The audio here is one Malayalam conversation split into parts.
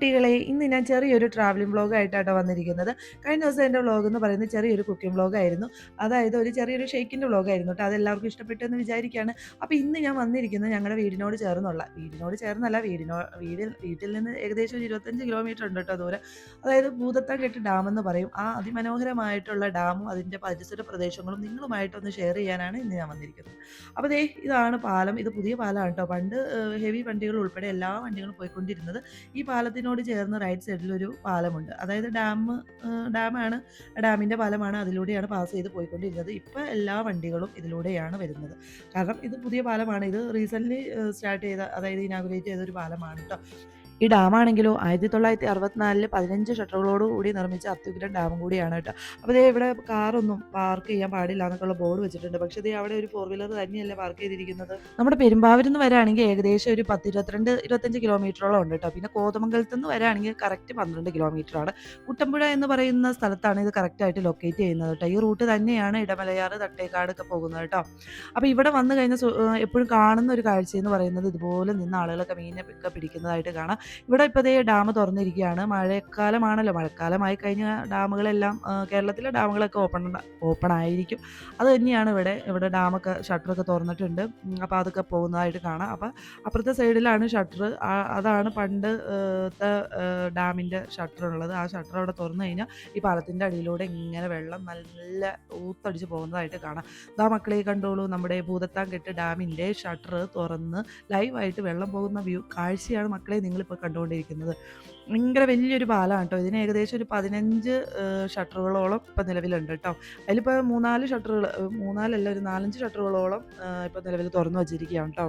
കുട്ടികളെ ഇന്ന് ഞാൻ ചെറിയൊരു ട്രാവലിംഗ് ബ്ലോഗ് ആയിട്ടാണ് വന്നിരിക്കുന്നത്. കഴിഞ്ഞ ദിവസം എന്റെ വ്ളോഗ് എന്ന് പറയുന്നത് ചെറിയൊരു കുക്കിംഗ് ബ്ലോഗ് ആയിരുന്നു. അതായത് ഒരു ചെറിയൊരു ഷെയ്ക്കിന്റെ ബ്ലോഗ് ആയിരുന്നു കേട്ടോ. അതെല്ലാവർക്കും ഇഷ്ടപ്പെട്ടെന്ന് വിചാരിക്കുകയാണ് അപ്പോൾ ഇന്ന് ഞാൻ വന്നിരിക്കുന്നത് ഞങ്ങളുടെ വീടിനോട് ചേർന്നുള്ള വീടിനോട് ചേർന്നല്ല വീടിനോ വീടിൽ വീട്ടിൽ നിന്ന് ഏകദേശം ഒരു ഇരുപത്തഞ്ച് കിലോമീറ്റർ ഉണ്ട് കേട്ടോ ദൂരം. അതായത് ഭൂതത്താൻകെട്ട് ഡാം എന്ന് പറയും. ആ അതിമനോഹരമായിട്ടുള്ള ഡാമും അതിന്റെ പരിസര പ്രദേശങ്ങളും നിങ്ങളുമായിട്ടൊന്ന് ഷെയർ ചെയ്യാനാണ് ഇന്ന് ഞാൻ വന്നിരിക്കുന്നത്. അപ്പോൾ ദേ ഇതാണ് പാലം. ഇത് പുതിയ പാലമാണ് കേട്ടോ. പണ്ട് ഹെവി വണ്ടികൾ ഉൾപ്പെടെ എല്ലാ വണ്ടികളും പോയിക്കൊണ്ടിരുന്നത്. ഈ പാലത്തിനോട് ചേർന്ന് റൈറ്റ് സൈഡിൽ ഒരു പാലമുണ്ട്. അതായത് ഡാം ഡാമാണ് ഡാമിന്റെ പാലമാണ് അതിലൂടെയാണ് പാസ് ചെയ്ത് പോയിക്കൊണ്ടിരുന്നത്. ഇപ്പോൾ എല്ലാ വണ്ടികളും ഇതിലൂടെയാണ് വരുന്നത്. കാരണം ഇത് പുതിയ പാലമാണ്. ഇത് റീസെന്റ്ലി സ്റ്റാർട്ട് ചെയ്ത അതായത് ഇനാഗുറേറ്റ് ചെയ്ത ഒരു പാലമാണ് കേട്ടോ ഈ ഡാമാണെങ്കിലോ ആയിരത്തി തൊള്ളായിരത്തി അറുപത്തിനാലിൽ പതിനഞ്ച് ഷട്ടറുകളോട് കൂടി നിർമ്മിച്ച അത്യുഗ്രം ഡാമും കൂടിയാണ് കേട്ടോ. അപ്പോൾ ഇതേ ഇവിടെ കാറൊന്നും പാർക്ക് ചെയ്യാൻ പാടില്ല എന്നൊക്കെയുള്ള ബോർഡ് വെച്ചിട്ടുണ്ട്. പക്ഷേ ദേ അവിടെ ഒരു ഫോർ വീലർ തന്നെയല്ലേ പാർക്ക് ചെയ്തിരിക്കുന്നത്. നമ്മുടെ പെരുമ്പാവൂരിൽ നിന്ന് വരാണെങ്കിൽ ഏകദേശം ഒരു പത്ത് ഇരുപത്തിരണ്ട് ഇരുപത്തഞ്ച് കിലോമീറ്ററോളം ഉണ്ട് കേട്ടോ. പിന്നെ കോതമംഗലത്ത് നിന്ന് വരാണെങ്കിൽ കറക്റ്റ് പന്ത്രണ്ട് കിലോമീറ്റർ ആണ്. കുട്ടമ്പുഴ എന്ന് പറയുന്ന സ്ഥലത്താണ് ഇത് കറക്റ്റായിട്ട് ലൊക്കേറ്റ് ചെയ്യുന്നത് കേട്ടോ. ഈ റൂട്ട് തന്നെയാണ് ഇടമലയാറ് തട്ടേക്കാട് ഒക്കെ പോകുന്നത് കേട്ടോ. അപ്പോൾ ഇവിടെ വന്നു കഴിഞ്ഞാൽ എപ്പോഴും കാണുന്ന ഒരു കാഴ്ച എന്ന് പറയുന്നത് ഇതുപോലെ നിന്ന് ആളുകളൊക്കെ മീനെ ഒക്കെ പിടിക്കുന്നതായിട്ട് കാണാം. ഇവിടെ ഇപ്പോൾ ഇതേ ഡാം തുറന്നിരിക്കുകയാണ്. മഴക്കാലമാണല്ലോ. മഴക്കാലമായി കഴിഞ്ഞ ഡാമുകളെല്ലാം കേരളത്തിലെ ഡാമുകളൊക്കെ ഓപ്പൺ ഓപ്പൺ ആയിരിക്കും. അത് തന്നെയാണ് ഇവിടെ ഇവിടെ ഡാമൊക്കെ ഷട്ടറൊക്കെ തുറന്നിട്ടുണ്ട്. അപ്പോൾ അതൊക്കെ പോകുന്നതായിട്ട് കാണാം. അപ്പോൾ അപ്പുറത്തെ സൈഡിലാണ് ഷട്ടർ അതാണ് പണ്ടത്തെ ഡാമിന്റെ ഷട്ടർ ഉള്ളത് ആ ഷട്ടർ അവിടെ തുറന്നു കഴിഞ്ഞാൽ ഈ പാലത്തിന്റെ അടിയിലൂടെ ഇങ്ങനെ വെള്ളം നല്ല ഊത്തടിച്ച് പോകുന്നതായിട്ട് കാണാം. ദാ മക്കളെ കണ്ടോളൂ നമ്മുടെ ഭൂതത്താൻകെട്ട് ഡാമിന്റെ ഷട്ടർ തുറന്ന് ലൈവായിട്ട് വെള്ളം പോകുന്ന വ്യൂ കാഴ്ചയാണ് മക്കളെ നിങ്ങളിപ്പോൾ കണ്ടുകൊണ്ടിരിക്കുന്നത്. ഭയങ്കര വലിയൊരു പാലാണ് കേട്ടോ ഇതിന് ഏകദേശം ഒരു പതിനഞ്ച് ഷട്ടറുകളോളം ഇപ്പം നിലവിലുണ്ട് കേട്ടോ അതിലിപ്പോൾ മൂന്നാൽ ഷട്ടറുകൾ മൂന്നാലല്ല ഒരു നാലഞ്ച് ഷട്ടറുകളോളം ഇപ്പം നിലവിൽ തുറന്നു വച്ചിരിക്കുകയാണ് കേട്ടോ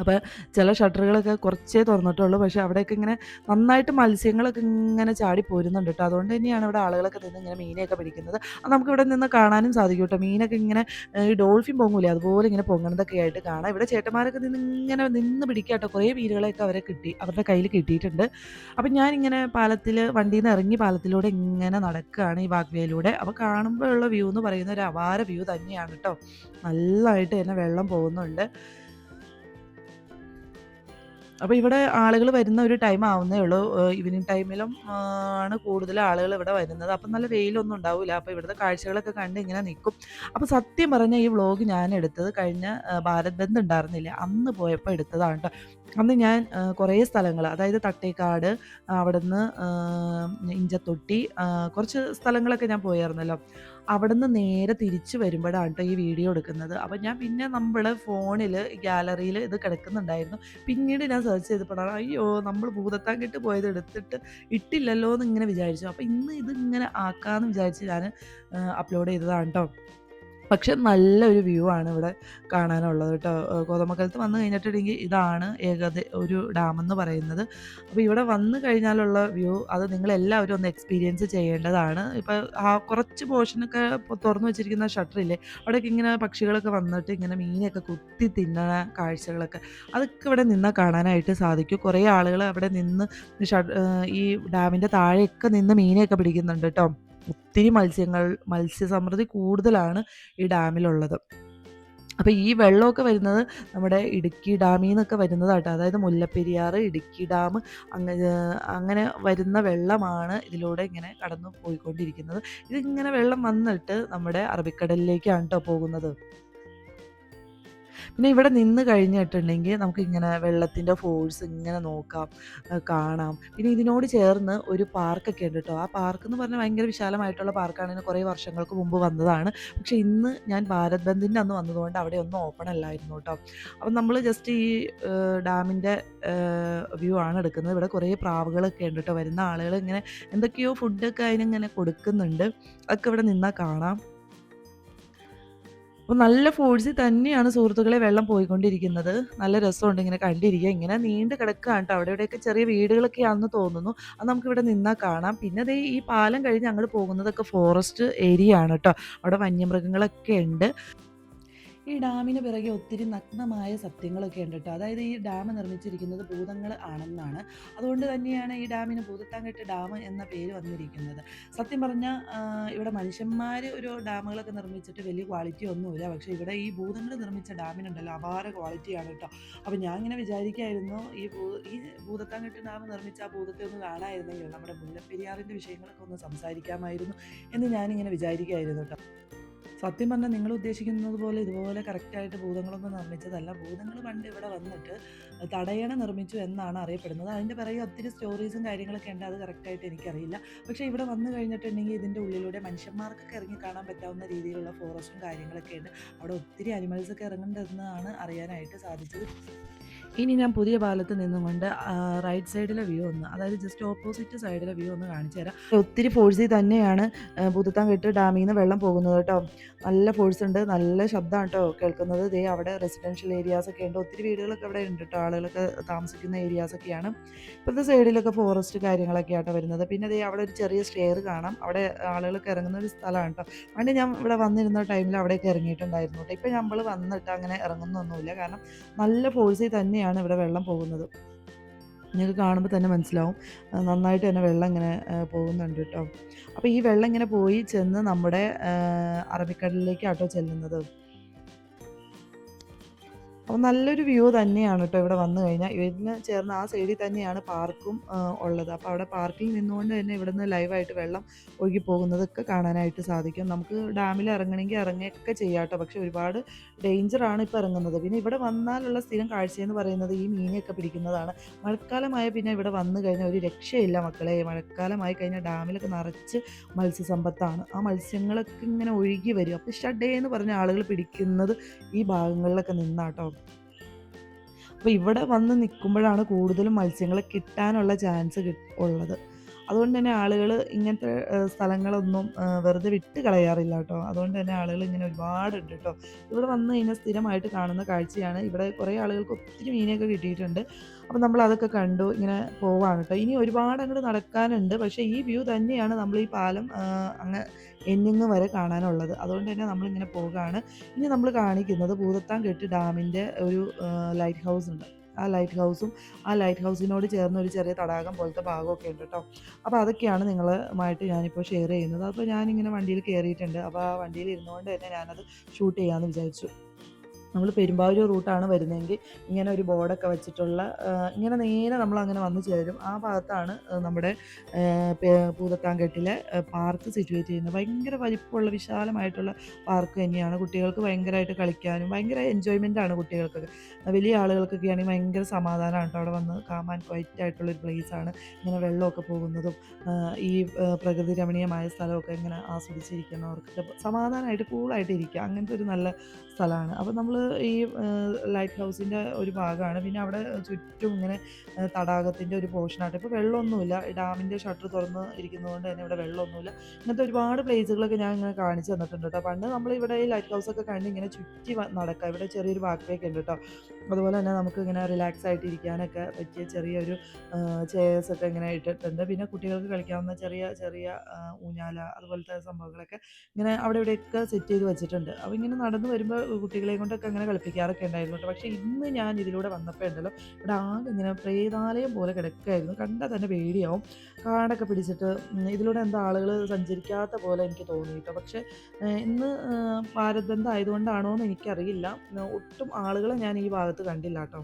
അപ്പോൾ ചില ഷട്ടറുകളൊക്കെ കുറച്ചേ തുറന്നിട്ടുള്ളൂ. പക്ഷേ അവിടെയൊക്കെ ഇങ്ങനെ നന്നായിട്ട് മത്സ്യങ്ങളൊക്കെ ഇങ്ങനെ ചാടി പോരുന്നുണ്ട് കേട്ടോ. അതുകൊണ്ട് തന്നെയാണ് ഇവിടെ ആളുകളൊക്കെ നിന്ന് ഇങ്ങനെ മീനെയൊക്കെ പിടിക്കുന്നത്. അത് നമുക്ക് ഇവിടെ നിന്ന് കാണാനും സാധിക്കും കേട്ടോ. മീനൊക്കെ ഇങ്ങനെ ഈ ഡോൾഫിൻ പൊങ്ങൂലേ? അതുപോലെ ഇങ്ങനെ പൊങ്ങണതൊക്കെ ആയിട്ട് കാണാം. ഇവിടെ ചേട്ടന്മാരൊക്കെ നിന്ന് ഇങ്ങനെ നിന്ന് പിടിക്കുക കേട്ടോ. കുറേ മീനുകളെയൊക്കെ അവരെ കിട്ടി അവരുടെ കയ്യിൽ കിട്ടിയിട്ടുണ്ട്. അപ്പം ഞാനിങ്ങനെ പാലത്തിൽ വണ്ടിയിൽ നിന്ന് ഇറങ്ങി പാലത്തിലൂടെ ഇങ്ങനെ നടക്കുകയാണ് ഈ വാഗ്വേയിലൂടെ. അപ്പോൾ കാണുമ്പോഴുള്ള വ്യൂ എന്ന് പറയുന്ന ഒരു അപാര വ്യൂ തന്നെയാണ് കേട്ടോ. നല്ലതായിട്ട് തന്നെ വെള്ളം പോകുന്നുണ്ട്. അപ്പോൾ ഇവിടെ ആളുകൾ വരുന്ന ഒരു ടൈം ആവുന്നേ ഉള്ളൂ. ഈവനിങ് ടൈമിലും ആണ് കൂടുതൽ ആളുകൾ ഇവിടെ വരുന്നത്. അപ്പം നല്ല വെയിലൊന്നും ഉണ്ടാവില്ല അപ്പോൾ ഇവിടുത്തെ കാഴ്ചകളൊക്കെ കണ്ട് ഇങ്ങനെ നിൽക്കും അപ്പോൾ സത്യം പറഞ്ഞ ഈ വ്ളോഗ് ഞാൻ എടുത്തത് കഴിഞ്ഞ ഭാരത് ബന്ദ് ഉണ്ടായിരുന്നില്ല. അന്ന് പോയപ്പോൾ എടുത്തതാണ് കേട്ടോ അന്ന് ഞാൻ കുറേ സ്ഥലങ്ങൾ അതായത് തട്ടേക്കാട് അവിടുന്ന് ഇഞ്ചത്തൊട്ടി കുറച്ച് സ്ഥലങ്ങളൊക്കെ ഞാൻ പോയായിരുന്നല്ലോ. അവിടുന്ന് നേരെ തിരിച്ചു വരുമ്പോഴാണ് കേട്ടോ ഈ വീഡിയോ എടുക്കുന്നത്. അപ്പോൾ ഞാൻ പിന്നെ നമ്മൾ ഫോണിൽ ഗാലറിയിൽ ഇത് കിടക്കുന്നുണ്ടായിരുന്നു. പിന്നീട് ഞാൻ സെർച്ച് ചെയ്തപ്പോഴാണ് അയ്യോ നമ്മൾ ഭൂതത്താങ്കിട്ട് പോയത് എടുത്തിട്ട് ഇട്ടില്ലല്ലോ എന്ന് ഇങ്ങനെ വിചാരിച്ചു. അപ്പോൾ ഇന്ന് ഇത് ഇങ്ങനെ ആക്കാമെന്ന് വിചാരിച്ച് ഞാൻ അപ്ലോഡ് ചെയ്തതാണ് കേട്ടോ പക്ഷെ നല്ലൊരു വ്യൂ ആണ് ഇവിടെ കാണാനുള്ളത് കേട്ടോ. കോതമക്കലത്ത് വന്നു കഴിഞ്ഞിട്ടുണ്ടെങ്കിൽ ഇതാണ് ഏകദ ഒരു ഡാം എന്ന് പറയുന്നത്. അപ്പോൾ ഇവിടെ വന്നു കഴിഞ്ഞാലുള്ള വ്യൂ അത് നിങ്ങൾ എല്ലാവരും ഒന്ന് എക്സ്പീരിയൻസ് ചെയ്യേണ്ടതാണ്. ഇപ്പോൾ ആ കുറച്ച് പോർഷനൊക്കെ തുറന്നു വെച്ചിരിക്കുന്ന ഷട്ടറില്ലേ അവിടെയൊക്കെ ഇങ്ങനെ പക്ഷികളൊക്കെ വന്നിട്ട് ഇങ്ങനെ മീനൊക്കെ കുത്തി തിന്നണ കാഴ്ചകളൊക്കെ അതൊക്കെ ഇവിടെ നിന്ന് കാണാനായിട്ട് സാധിക്കും. കുറേ ആളുകൾ അവിടെ നിന്ന് ഈ ഡാമിന്റെ താഴെയൊക്കെ നിന്ന് മീനെയൊക്കെ പിടിക്കുന്നുണ്ട് കേട്ടോ. ഒത്തിരി മത്സ്യങ്ങൾ മത്സ്യസമൃദ്ധി കൂടുതലാണ് ഈ ഡാമിലുള്ളത്. അപ്പോൾ ഈ വെള്ളമൊക്കെ വരുന്നത് നമ്മുടെ ഇടുക്കി ഡാമിൽ നിന്നൊക്കെ വരുന്നതാട്ടോ. അതായത് മുല്ലപ്പെരിയാർ ഇടുക്കി ഡാം അങ്ങനെ അങ്ങനെ വരുന്ന വെള്ളമാണ് ഇതിലൂടെ ഇങ്ങനെ കടന്നു പോയിക്കൊണ്ടിരിക്കുന്നത് ഇതിങ്ങനെ വെള്ളം വന്നിട്ട് നമ്മുടെ അറബിക്കടലിലേക്കാണ് കേട്ടോ പോകുന്നത്. പിന്നെ ഇവിടെ നിന്ന് കഴിഞ്ഞിട്ടുണ്ടെങ്കിൽ നമുക്ക് ഇങ്ങനെ വെള്ളത്തിന്റെ ഫോഴ്സ് ഇങ്ങനെ നോക്കാം കാണാം. പിന്നെ ഇതിനോട് ചേർന്ന് ഒരു പാർക്കൊക്കെ ഉണ്ട് കേട്ടോ. ആ പാർക്ക് എന്ന് പറഞ്ഞാൽ ഭയങ്കര വിശാലമായിട്ടുള്ള പാർക്കാണ്. കുറേ വർഷങ്ങൾക്ക് മുമ്പ് വന്നതാണ്. പക്ഷെ ഇന്ന് ഞാൻ ഭാരത് ബന്ദിന്റെ അന്ന് വന്നതുകൊണ്ട് അവിടെ ഒന്നും ഓപ്പൺ അല്ലായിരുന്നു കേട്ടോ. അപ്പം നമ്മൾ ജസ്റ്റ് ഈ ഡാമിന്റെ വ്യൂ ആണ് എടുക്കുന്നത്. ഇവിടെ കുറേ പ്രാവുകളൊക്കെ ഉണ്ട് കേട്ടോ. വരുന്ന ആളുകൾ ഇങ്ങനെ എന്തൊക്കെയോ ഫുഡൊക്കെ അതിനിങ്ങനെ കൊടുക്കുന്നുണ്ട്. അതൊക്കെ ഇവിടെ നിന്നാൽ കാണാം. അപ്പോൾ നല്ല ഫോഴ്സിൽ തന്നെയാണ് സുഹൃത്തുക്കളെ വെള്ളം പോയിക്കൊണ്ടിരിക്കുന്നത്. നല്ല രസമുണ്ട് ഇങ്ങനെ കണ്ടിരിക്കുക ഇങ്ങനെ നീണ്ട് കിടക്കുകയാണ് കേട്ടോ അവിടെ ഇവിടെയൊക്കെ ചെറിയ വീടുകളൊക്കെ ആണെന്ന് തോന്നുന്നു. അത് നമുക്ക് ഇവിടെ നിന്നാൽ കാണാം. പിന്നെ അതേ ഈ പാലം കഴിഞ്ഞ് അങ്ങോട്ട് പോകുന്നതൊക്കെ ഫോറസ്റ്റ് ഏരിയ ആണ് കേട്ടോ. അവിടെ വന്യമൃഗങ്ങളൊക്കെ ഉണ്ട്. ഈ ഡാമിന് പിറകെ ഒത്തിരി നഗ്നമായ സത്യങ്ങളൊക്കെ ഉണ്ട് കേട്ടോ. അതായത് ഈ ഡാം നിർമ്മിച്ചിരിക്കുന്നത് ഭൂതങ്ങൾ ആണെന്നാണ്. അതുകൊണ്ട് തന്നെയാണ് ഈ ഡാമിന് ഭൂതത്താങ്കെട്ട് ഡാം എന്ന പേര് വന്നിരിക്കുന്നത്. സത്യം പറഞ്ഞാൽ ഇവിടെ മനുഷ്യന്മാർ ഒരു ഡാമുകളൊക്കെ നിർമ്മിച്ചിട്ട് വലിയ ക്വാളിറ്റി ഒന്നുമില്ല. പക്ഷേ ഇവിടെ ഈ ഭൂതങ്ങൾ നിർമ്മിച്ച ഡാമിനുണ്ടല്ലോ അപാര ക്വാളിറ്റിയാണ് കേട്ടോ. അപ്പോൾ ഞാൻ ഇങ്ങനെ വിചാരിക്കായിരുന്നു ഈ ഭൂ ഈ ഭൂതത്താങ്കെട്ട് ഡാം നിർമ്മിച്ച ആ ഭൂതത്തെ ഒന്ന് കാണാമായിരുന്നെങ്കിൽ നമ്മുടെ മുല്ലപ്പെരിയാറിന്റെ വിഷയങ്ങളൊക്കെ ഒന്ന് സംസാരിക്കാമായിരുന്നു എന്ന് ഞാനിങ്ങനെ വിചാരിക്കായിരുന്നു കേട്ടോ. സത്യം പറഞ്ഞാൽ നിങ്ങൾ ഉദ്ദേശിക്കുന്നത് പോലെ ഇതുപോലെ കറക്റ്റായിട്ട് ഭൂതങ്ങളൊന്നും നിർമ്മിച്ചതല്ല. ഭൂതങ്ങൾ പണ്ട് ഇവിടെ വന്നിട്ട് തടയണ നിർമ്മിച്ചു എന്നാണ് അറിയപ്പെടുന്നത്. അതിന്റെ പിറകെ ഒത്തിരി സ്റ്റോറീസും കാര്യങ്ങളൊക്കെ ഉണ്ട്. അത് കറക്റ്റായിട്ട് എനിക്കറിയില്ല. പക്ഷേ ഇവിടെ വന്നു കഴിഞ്ഞിട്ടുണ്ടെങ്കിൽ ഇതിന്റെ ഉള്ളിലൂടെ മനുഷ്യന്മാർക്കൊക്കെ ഇറങ്ങി കാണാൻ പറ്റാവുന്ന രീതിയിലുള്ള ഫോറസ്റ്റും കാര്യങ്ങളൊക്കെ ഉണ്ട്. അവിടെ ഒത്തിരി അനിമൽസൊക്കെ ഇറങ്ങേണ്ടതെന്നാണ് അറിയാനായിട്ട് സാധിച്ചത്. ഇനി ഞാൻ പുതിയ പാലത്ത് നിന്നുകൊണ്ട് റൈറ്റ് സൈഡിലെ വ്യൂ ഒന്ന് അതായത് ജസ്റ്റ് ഓപ്പോസിറ്റ് സൈഡിലെ വ്യൂ ഒന്ന് കാണിച്ചു തരാം. ഒത്തിരി ഫോഴ്സിൽ തന്നെയാണ് പുതുത്താൻ കെട്ട് ഡാമിൽ നിന്ന് വെള്ളം പോകുന്നത് കേട്ടോ. നല്ല ഫോഴ്സ് ഉണ്ട് നല്ല ശബ്ദമാണ് കേട്ടോ കേൾക്കുന്നത്. ദേ അവിടെ റെസിഡൻഷ്യൽ ഏരിയാസ് ഒക്കെ ഉണ്ട്. ഒത്തിരി വീടുകളൊക്കെ അവിടെ ഉണ്ട് കേട്ടോ ആളുകളൊക്കെ താമസിക്കുന്ന ഏരിയാസ് ഒക്കെയാണ്. ഇപ്പോഴത്തെ സൈഡിലൊക്കെ ഫോറസ്റ്റ് കാര്യങ്ങളൊക്കെ ആട്ടോ വരുന്നത്. പിന്നെ ദേ അവിടെ ഒരു ചെറിയ സ്റ്റെയർ കാണാം. അവിടെ ആളുകളൊക്കെ ഇറങ്ങുന്ന ഒരു സ്ഥലമാണ് കേട്ടോ. പണ്ട് ഞാൻ ഇവിടെ വന്നിരുന്ന ടൈമിൽ അവിടെയൊക്കെ ഇറങ്ങിയിട്ടുണ്ടായിരുന്നു കേട്ടോ. ഇപ്പം നമ്മൾ വന്നിട്ട് അങ്ങനെ ഇറങ്ങുന്നൊന്നുമില്ല. കാരണം നല്ല ഫോഴ്സിൽ തന്നെയാണ് ഇവിടെ വെള്ളം പോകുന്നത്. നിങ്ങൾക്ക് കാണുമ്പോൾ തന്നെ മനസ്സിലാവും. നന്നായിട്ട് തന്നെ വെള്ളം ഇങ്ങനെ പോകുന്നുണ്ട് കേട്ടോ. അപ്പോൾ ഈ വെള്ളം ഇങ്ങനെ പോയി ചെന്ന് നമ്മുടെ അറബിക്കടലിലേക്കാട്ടോ ചെല്ലുന്നത്. അപ്പോൾ നല്ലൊരു വ്യൂ തന്നെയാണ് കേട്ടോ ഇവിടെ വന്നു കഴിഞ്ഞാൽ ഇതിന് ചേർന്ന് ആ സൈഡിൽ തന്നെയാണ് പാർക്കും ഉള്ളത്. അപ്പോൾ അവിടെ പാർക്കിൽ നിന്നുകൊണ്ട് തന്നെ ഇവിടുന്ന് ലൈവായിട്ട് വെള്ളം ഒഴുകി പോകുന്നതൊക്കെ കാണാനായിട്ട് സാധിക്കും. നമുക്ക് ഡാമിൽ ഇറങ്ങണമെങ്കിൽ ഇറങ്ങുകയൊക്കെ ചെയ്യാം കേട്ടോ പക്ഷേ ഒരുപാട് ഡേഞ്ചറാണ് ഇപ്പോൾ ഇറങ്ങുന്നത്. പിന്നെ ഇവിടെ വന്നാലുള്ള സ്ഥിരം കാഴ്ചയെന്ന് പറയുന്നത് ഈ മീനെയൊക്കെ പിടിക്കുന്നതാണ്. മഴക്കാലമായ പിന്നെ ഇവിടെ വന്നു കഴിഞ്ഞാൽ ഒരു രക്ഷയില്ല മക്കളെ. മഴക്കാലമായി കഴിഞ്ഞാൽ ഡാമിലൊക്കെ നിറച്ച് മത്സ്യസമ്പത്താണ്. ആ മത്സ്യങ്ങളൊക്കെ ഇങ്ങനെ ഒഴുകി വരും. അപ്പോൾ ഷഡേ എന്ന് പറഞ്ഞ ആളുകൾ പിടിക്കുന്നത് ഈ ഭാഗങ്ങളിലൊക്കെ നിന്നാട്ടോ അപ്പോൾ ഇവിടെ വന്ന് നിൽക്കുമ്പോഴാണ് കൂടുതലും മത്സ്യങ്ങൾ കിട്ടാനുള്ള ചാൻസ് ഉള്ളത്. അതുകൊണ്ട് തന്നെ ആളുകൾ ഇങ്ങനത്തെ സ്ഥലങ്ങളൊന്നും വെറുതെ വിട്ട് കളയാറില്ല കേട്ടോ. അതുകൊണ്ട് തന്നെ ആളുകൾ ഇങ്ങനെ ഒരുപാടുണ്ട് കേട്ടോ. ഇവിടെ വന്ന് കഴിഞ്ഞാൽ സ്ഥിരമായിട്ട് കാണുന്ന കാഴ്ചയാണ്. ഇവിടെ കുറേ ആളുകൾക്ക് ഒത്തിരി മീനൊക്കെ കിട്ടിയിട്ടുണ്ട്. അപ്പോൾ നമ്മൾ അതൊക്കെ കണ്ടു ഇങ്ങനെ പോവാണ് കേട്ടോ. ഇനി ഒരുപാട് അങ്ങോട്ട് നടക്കാനുണ്ട്. പക്ഷേ ഈ വ്യൂ തന്നെയാണ് നമ്മൾ ഈ പാലം അങ്ങ് എന്നിങ്ങ് വരെ കാണാനുള്ളത്. അതുകൊണ്ട് തന്നെ നമ്മളിങ്ങനെ പോകുകയാണ് ഇനി നമ്മൾ കാണിക്കുന്നത് ഭൂതത്താൻ കെട്ട് ഡാമിന്റെ ഒരു ലൈറ്റ് ഹൗസ് ഉണ്ട്. ആ ലൈറ്റ് ഹൗസും ആ ലൈറ്റ് ഹൗസിനോട് ചേർന്ന് ഒരു ചെറിയ തടാകം പോലത്തെ ഭാഗമൊക്കെ ഉണ്ട് കേട്ടോ. അപ്പോൾ അതൊക്കെയാണ് നിങ്ങളുമായിട്ട് ഞാനിപ്പോൾ ഷെയർ ചെയ്യുന്നത്. അപ്പോൾ ഞാനിങ്ങനെ വണ്ടിയിൽ കയറിയിട്ടുണ്ട്. അപ്പോൾ ആ വണ്ടിയിൽ ഇരുന്നുകൊണ്ട് തന്നെ ഞാനത് ഷൂട്ട് ചെയ്യാമെന്ന് വിചാരിച്ചു. നമ്മൾ പെരുമ്പാവൂർ റൂട്ടാണ് വരുന്നതെങ്കിൽ ഇങ്ങനെ ഒരു ബോർഡൊക്കെ വെച്ചിട്ടുള്ള ഇങ്ങനെ നേരെ നമ്മൾ അങ്ങനെ വന്നു ചേരും. ആ ഭാഗത്താണ് നമ്മുടെ പൂതത്താങ്കെട്ടിലെ പാർക്ക് സിറ്റുവേറ്റ് ചെയ്യുന്നത്. ഭയങ്കര വലിപ്പമുള്ള വിശാലമായിട്ടുള്ള പാർക്ക് തന്നെയാണ്. കുട്ടികൾക്ക് ഭയങ്കരമായിട്ട് കളിക്കാനും ഭയങ്കര ആണ് കുട്ടികൾക്കൊക്കെ. വലിയ ആളുകൾക്കൊക്കെ ആണെങ്കിൽ ഭയങ്കര സമാധാനമാണ് കേട്ടോ. അവിടെ വന്ന് കാമാൻ ക്വൈറ്റ് ആയിട്ടുള്ളൊരു പ്ലേസാണ് ഇങ്ങനെ വെള്ളമൊക്കെ പോകുന്നതും ഈ പ്രകൃതി രമണീയമായ സ്ഥലമൊക്കെ ഇങ്ങനെ ആസ്വദിച്ചിരിക്കുന്നവർക്ക് സമാധാനമായിട്ട് കൂളായിട്ട് ഇരിക്കുക. അങ്ങനത്തെ ഒരു നല്ല സ്ഥലമാണ്. അപ്പോൾ നമ്മൾ ഈ ലൈറ്റ് ഹൗസിന്റെ ഒരു ഭാഗമാണ് പിന്നെ അവിടെ ചുറ്റും ഇങ്ങനെ തടാകത്തിന്റെ ഒരു പോർഷനായിട്ട് ഇപ്പോൾ വെള്ളമൊന്നുമില്ല. ഡാമിന്റെ ഷട്ടർ തുറന്ന് ഇരിക്കുന്നതുകൊണ്ട് തന്നെ ഇവിടെ വെള്ളമൊന്നുമില്ല. ഇങ്ങനത്തെ ഒരുപാട് പ്ലേസുകളൊക്കെ ഞാൻ ഇങ്ങനെ കാണിച്ചു തന്നിട്ടുണ്ട് കേട്ടോ. പണ്ട് നമ്മൾ ഇവിടെ ഈ ലൈറ്റ് ഹൗസൊക്കെ കണ്ട് ഇങ്ങനെ ചുറ്റി നടക്കുക ഇവിടെ ചെറിയൊരു വേക്ക് ഉണ്ട് കേട്ടോ. അതുപോലെ തന്നെ നമുക്ക് ഇങ്ങനെ റിലാക്സ് ആയിട്ട് ഇരിക്കാനൊക്കെ പറ്റിയ ചെറിയൊരു ചെയർസ് ഒക്കെ ഇങ്ങനെ ഇട്ടിട്ടുണ്ട്. പിന്നെ കുട്ടികൾക്ക് കളിക്കാവുന്ന ചെറിയ ചെറിയ ഊഞ്ഞാല അതുപോലത്തെ സംഭവങ്ങളൊക്കെ ഇങ്ങനെ അവിടെ ഇവിടെയൊക്കെ സെറ്റ് ചെയ്ത് വെച്ചിട്ടുണ്ട്. അപ്പോൾ ഇങ്ങനെ നടന്നു വരുമ്പോൾ കുട്ടികളെയും കൊണ്ടൊക്കെ അങ്ങനെ കളിപ്പിക്കാറൊക്കെ ഉണ്ടായിരുന്നു കേട്ടോ പക്ഷേ ഇന്ന് ഞാൻ ഇതിലൂടെ വന്നപ്പോൾ ഉണ്ടല്ലോ ഇവിടെ ആകെ ഇങ്ങനെ പ്രേതാലയം പോലെ കിടക്കുകയായിരുന്നു കണ്ടാൽ തന്നെ പേടിയാവും. കാടൊക്കെ പിടിച്ചിട്ട് ഇതിലൂടെ എന്താ ആളുകൾ സഞ്ചരിക്കാത്ത പോലെ എനിക്ക് തോന്നി കേട്ടോ പക്ഷേ ഇന്ന് ബന്ദ് ആയതുകൊണ്ടാണോ എന്ന് എനിക്കറിയില്ല. ഒട്ടും ആളുകളെ ഞാൻ ഈ ഭാഗത്ത് കണ്ടില്ല കേട്ടോ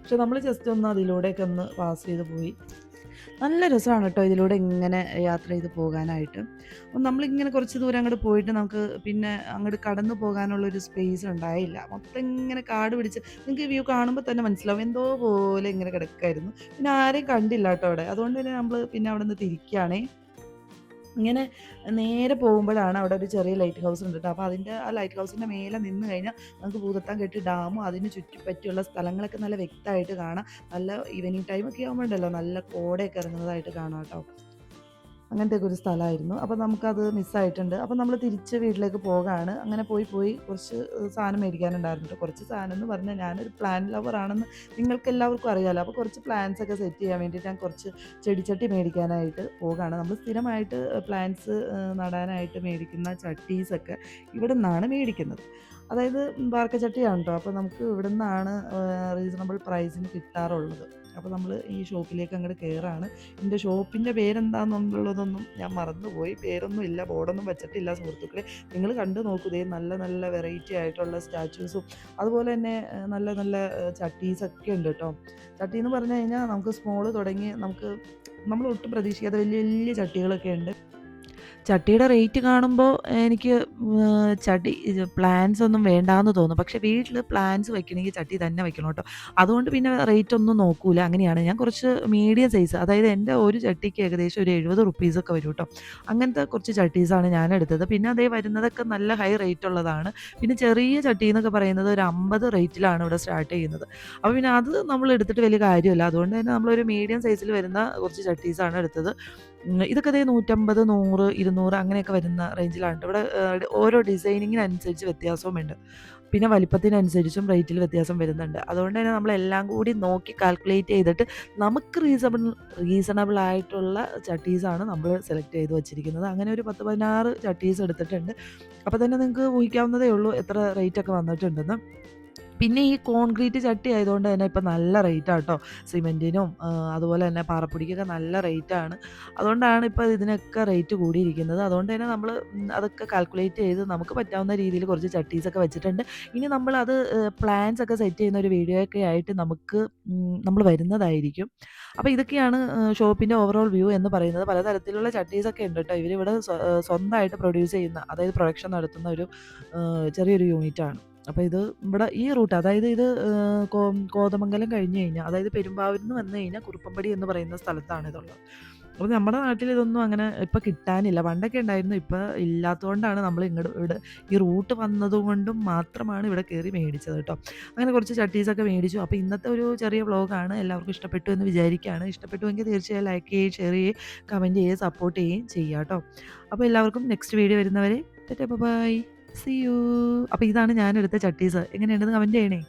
പക്ഷെ നമ്മൾ ജസ്റ്റ് ഒന്ന് അതിലൂടെയൊക്കെ ഒന്ന് പാസ് ചെയ്ത് പോയി. നല്ല രസമാണ് കേട്ടോ ഇതിലൂടെ ഇങ്ങനെ യാത്ര ചെയ്ത് പോകാനായിട്ട്. അപ്പം നമ്മളിങ്ങനെ കുറച്ച് ദൂരം അങ്ങോട്ട് പോയിട്ട് നമുക്ക് പിന്നെ അങ്ങോട്ട് കടന്നു പോകാനുള്ളൊരു സ്പേസ് ഉണ്ടായില്ല. മൊത്തം ഇങ്ങനെ കാട് പിടിച്ച് നിങ്ങൾക്ക് വ്യൂ കാണുമ്പോൾ തന്നെ മനസ്സിലാവും എന്തോ പോലെ ഇങ്ങനെ കിടക്കായിരുന്നു. പിന്നെ ആരെയും കണ്ടില്ല കേട്ടോ അവിടെ. അതുകൊണ്ട് തന്നെ നമ്മൾ പിന്നെ അവിടെ നിന്ന് തിരിക്കുകയാണേ ഇങ്ങനെ നേരെ പോകുമ്പോഴാണ് അവിടെ ഒരു ചെറിയ ലൈറ്റ് ഹൗസ് ഉണ്ട് അപ്പോൾ അതിന്റെ ആ ലൈറ്റ് ഹൗസിന്റെ മേലെ നിന്ന് കഴിഞ്ഞാൽ നമുക്ക് ഭൂതത്താൻ കെട്ടി ഡാമും അതിന് ചുറ്റിപ്പറ്റിയുള്ള സ്ഥലങ്ങളൊക്കെ നല്ല വ്യക്തമായിട്ട് കാണാം. നല്ല ഈവനിങ് ടൈമൊക്കെ ആകുമ്പോഴല്ലോ നല്ല കോടയൊക്കെ ഇറങ്ങുന്നതായിട്ട് കാണാം കേട്ടോ. അങ്ങനത്തെ ഒരു സ്ഥലമായിരുന്നു. അപ്പോൾ നമുക്കത് മിസ്സായിട്ടുണ്ട്. അപ്പോൾ നമ്മൾ തിരിച്ച് വീട്ടിലേക്ക് പോകാണ്. അങ്ങനെ പോയി പോയി കുറച്ച് സാധനം മേടിക്കാനുണ്ടായിരുന്നു കുറച്ച് സാധനം എന്ന് പറഞ്ഞാൽ ഞാനൊരു പ്ലാൻ ലവർ ആണെന്ന് നിങ്ങൾക്ക് എല്ലാവർക്കും അറിയാമല്ലോ അപ്പോൾ കുറച്ച് പ്ലാൻസ് ഒക്കെ സെറ്റ് ചെയ്യാൻ വേണ്ടിയിട്ട് ഞാൻ കുറച്ച് ചെടിച്ചട്ടി മേടിക്കാനായിട്ട് പോകുകയാണ് നമ്മൾ സ്ഥിരമായിട്ട് പ്ലാൻസ് നടാനായിട്ട് മേടിക്കുന്ന ചട്ടീസൊക്കെ ഇവിടെ നിന്നാണ് മേടിക്കുന്നത്. അതായത് വാർക്കച്ചട്ടിയാണ് കേട്ടോ അപ്പോൾ നമുക്ക് ഇവിടുന്നാണ് നിന്നാണ് റീസണബിൾ പ്രൈസിന് കിട്ടാറുള്ളത്. അപ്പോൾ നമ്മൾ ഈ ഷോപ്പിലേക്ക് അങ്ങോട്ട് കയറാണ് എന്റെ ഷോപ്പിന്റെ പേരെന്താണെന്നുള്ളതൊന്നും ഞാൻ മറന്നുപോയി. പേരൊന്നും ഇല്ല, ബോർഡൊന്നും വെച്ചിട്ടില്ല സുഹൃത്തുക്കളെ. നിങ്ങൾ കണ്ടു നോക്കൂ ദേ നല്ല നല്ല വെറൈറ്റി ആയിട്ടുള്ള സ്റ്റാച്യൂസും അതുപോലെ തന്നെ നല്ല നല്ല ചട്ടീസൊക്കെ ഉണ്ട് കേട്ടോ ചട്ടി എന്ന് പറഞ്ഞു കഴിഞ്ഞാൽ നമുക്ക് സ്മോൾ തുടങ്ങി നമുക്ക് നമ്മൾ ഒട്ടും പ്രതീക്ഷിക്കാത്ത വലിയ വലിയ ചട്ടികളൊക്കെ ഉണ്ട്. ചട്ടിയുടെ റേറ്റ് കാണുമ്പോൾ എനിക്ക് ചട്ടി പ്ലാൻസ് ഒന്നും വേണ്ടാന്ന് തോന്നും. പക്ഷേ വീട്ടിൽ പ്ലാൻസ് വെക്കണമെങ്കിൽ ചട്ടി തന്നെ വെക്കണം കേട്ടോ അതുകൊണ്ട് പിന്നെ റേറ്റ് ഒന്നും നോക്കൂല. അങ്ങനെയാണ്. ഞാൻ കുറച്ച് മീഡിയം സൈസ് അതായത് എന്റെ ഒരു ചട്ടിക്ക് ഏകദേശം ഒരു 70 റുപ്പീസൊക്കെ വരും കേട്ടോ അങ്ങനത്തെ കുറച്ച് ചട്ടീസാണ് ഞാൻ എടുത്തത്. പിന്നെ അതേ വരുന്നതൊക്കെ നല്ല ഹൈ റേറ്റ് ഉള്ളതാണ്. പിന്നെ ചെറിയ ചട്ടി എന്നൊക്കെ പറയുന്നത് ഒരു 50 റേറ്റിലാണ് ഇവിടെ സ്റ്റാർട്ട് ചെയ്യുന്നത്. അപ്പോൾ പിന്നെ അത് നമ്മൾ എടുത്തിട്ട് വലിയ കാര്യമല്ല അതുകൊണ്ട് തന്നെ നമ്മളൊരു മീഡിയം സൈസിൽ വരുന്ന കുറച്ച് ചട്ടീസാണ് എടുത്തത്. ഇതൊക്കെ ദേ 150, 100, 200 അങ്ങനെയൊക്കെ വരുന്ന റേഞ്ചിലാണ്. ഇവിടെ ഓരോ ഡിസൈനിങ്ങിനനുസരിച്ച് വ്യത്യാസവുമുണ്ട്. പിന്നെ വലിപ്പത്തിനനുസരിച്ചും റേറ്റിൽ വ്യത്യാസം വരുന്നുണ്ട്. അതുകൊണ്ട് തന്നെ നമ്മളെല്ലാം കൂടി നോക്കി കാൽക്കുലേറ്റ് ചെയ്തിട്ട് നമുക്ക് റീസണബിൾ റീസണബിൾ ആയിട്ടുള്ള ചട്ടീസാണ് നമ്മൾ സെലക്ട് ചെയ്ത് വെച്ചിരിക്കുന്നത്. അങ്ങനെ ഒരു 10, 16 ചട്ടീസ് എടുത്തിട്ടുണ്ട്. അപ്പോൾ തന്നെ നിങ്ങൾക്ക് ഊഹിക്കാവുന്നതേ ഉള്ളൂ എത്ര റേറ്റൊക്കെ വന്നിട്ടുണ്ടെന്ന്. പിന്നെ ഈ കോൺക്രീറ്റ് ചട്ടി ആയതുകൊണ്ട് തന്നെ ഇപ്പം നല്ല റേറ്റാണ് കേട്ടോ സിമെന്റിനും അതുപോലെ തന്നെ പാറപ്പൊടിക്കൊക്കെ നല്ല റേറ്റാണ്. അതുകൊണ്ടാണ് ഇപ്പോൾ ഇതിനൊക്കെ റേറ്റ് കൂടിയിരിക്കുന്നത്. അതുകൊണ്ട് തന്നെ നമ്മൾ അതൊക്കെ കാൽക്കുലേറ്റ് ചെയ്ത് നമുക്ക് പറ്റാവുന്ന രീതിയിൽ കുറച്ച് ചട്ടീസൊക്കെ വെച്ചിട്ടുണ്ട്. ഇനി നമ്മളത് പ്ലാൻസ് ഒക്കെ സെറ്റ് ചെയ്യുന്ന ഒരു വീഡിയോ ഒക്കെ ആയിട്ട് നമുക്ക് നമ്മൾ വരുന്നതായിരിക്കും. അപ്പോൾ ഇതൊക്കെയാണ് ഷോപ്പിന്റെ ഓവറോൾ വ്യൂ എന്ന് പറയുന്നത്. പലതരത്തിലുള്ള ചട്ടീസൊക്കെ ഉണ്ട് കേട്ടോ ഇവരിവിടെ സ്വ സ്വന്തമായിട്ട് പ്രൊഡ്യൂസ് ചെയ്യുന്ന അതായത് പ്രൊഡക്ഷൻ നടത്തുന്ന ഒരു ചെറിയൊരു യൂണിറ്റാണ്. അപ്പോൾ ഇത് ഇവിടെ ഈ റൂട്ട് അതായത് ഇത് കോതമംഗലം കഴിഞ്ഞ് കഴിഞ്ഞാൽ അതായത് പെരുമ്പാവൂരിൽ നിന്ന് വന്നു കഴിഞ്ഞാൽ കുറുപ്പമ്പടി എന്ന് പറയുന്ന സ്ഥലത്താണ് ഇതുള്ളത്. അപ്പോൾ നമ്മുടെ നാട്ടിൽ ഇതൊന്നും അങ്ങനെ ഇപ്പോൾ കിട്ടാനില്ല. പണ്ടൊക്കെ ഉണ്ടായിരുന്നു. ഇപ്പോൾ ഇല്ലാത്തതുകൊണ്ടാണ് നമ്മൾ ഇങ്ങോട്ട് ഇവിടെ ഈ റൂട്ട് വന്നതുകൊണ്ടും മാത്രമാണ് ഇവിടെ കയറി മേടിച്ചത് കേട്ടോ അങ്ങനെ കുറച്ച് ചട്ടീസൊക്കെ മേടിച്ചു. അപ്പോൾ ഇന്നത്തെ ഒരു ചെറിയ വ്ലോഗാണ്. എല്ലാവർക്കും ഇഷ്ടപ്പെട്ടു എന്ന് വിചാരിക്കുകയാണ്. ഇഷ്ടപ്പെട്ടുവെങ്കിൽ തീർച്ചയായും ലൈക്ക് ചെയ്യുകയും ഷെയർ ചെയ്യുകയും കമന്റ് ചെയ്യുകയും സപ്പോർട്ട് ചെയ്യുകയും ചെയ്യുക കേട്ടോ അപ്പോൾ എല്ലാവർക്കും നെക്സ്റ്റ് വീഡിയോ വരുന്നവരെ ബൈ. See you. അപ്പോൾ ഇതാണ് ഞാൻ എടുത്ത ചട്ടീസ്. എങ്ങനെയുണ്ടെന്ന് കമന്റ് ചെയ്യണേ.